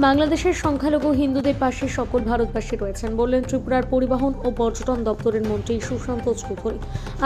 বাংলাদেশের সংখ্যালঘু হিন্দুদের পাশে সকল ভারতবাসী রয়েছেন বললেন ত্রিপুরার পরিবহন ও পর্যটন দপ্তরের মন্ত্রী সুশান্ত চৌধুরী।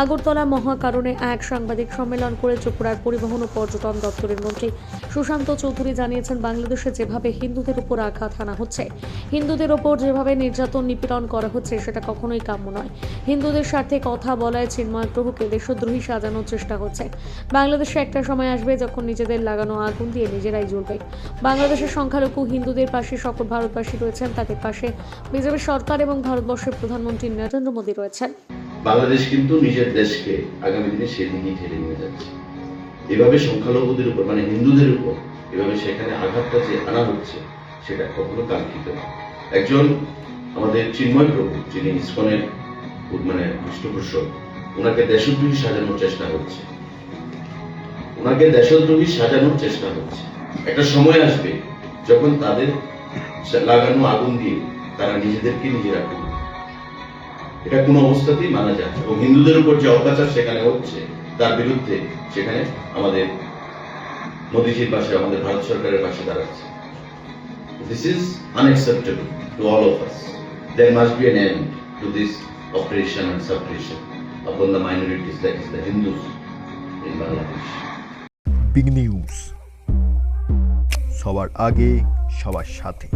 আগরতলা মহাকারণে এক সাংবাদিক সম্মেলন করে ত্রিপুরার পরিবহন ও পর্যটন দপ্তরের মন্ত্রী সুশান্ত চৌধুরী জানিয়েছেন, বাংলাদেশে যেভাবে হিন্দুদের উপর আঘাত হানা হচ্ছে, হিন্দুদের ওপর যেভাবে নির্যাতন নিপীড়ন করা হচ্ছে, সেটা কখনোই কাম্য নয়। হিন্দুদের স্বার্থে কথা বলায় চিন্ময় প্রভুকে দেশদ্রোহী সাজানোর চেষ্টা হচ্ছে। বাংলাদেশে একটা সময় আসবে যখন নিজেদের লাগানো আগুন দিয়ে নিজেরাই জ্বলবে। বাংলাদেশের সংখ্যালঘু হিন্দুদের পাশে সকল ভারতবাসী রয়েছেন, তাদের পাশে বিজেপি সরকার এবং ভারতবর্ষের প্রধানমন্ত্রী নরেন্দ্র মোদী রয়েছেন। বাংলাদেশ কিন্তু নিজের দেশকে আগামী দিনে সেদিকেই ঠেলে নিয়ে যাচ্ছে। এভাবে সংখ্যালঘুদের উপর মানে হিন্দুদের উপর, এভাবে সেখানে আঘাতটা যে আনা হচ্ছে, সেটা কখনো কাঙ্ক্ষিত না। একজন আমাদের চিন্ময় প্রভু, যিনি ইস্কনের মানে পৃষ্ঠপোষক, ওনাকে দেশদ্রোহী সাজানোর চেষ্টা হচ্ছে। ওনাকে দেশদ্রোহী সাজানোর চেষ্টা হচ্ছে। একটা সময় আসবে যখন তাদের লাগানো আগুন দিয়ে তারা নিজেদেরকে নিজেরা করবে এটা কোনো অবস্থাতেই মানা যায় এবং হিন্দুদের উপর যে অত্যাচার সেখানে হচ্ছে, তার বিরুদ্ধে সেখানে আমাদের মোদীজির পাশে, আমাদের ভারত সরকারের পাশে দাঁড়াচ্ছে। This is unacceptable to all of us there must be an end to this operation and suppression upon the minorities, that is the Hindus in Bangladesh. Big news সবার আগে সবার সাথে।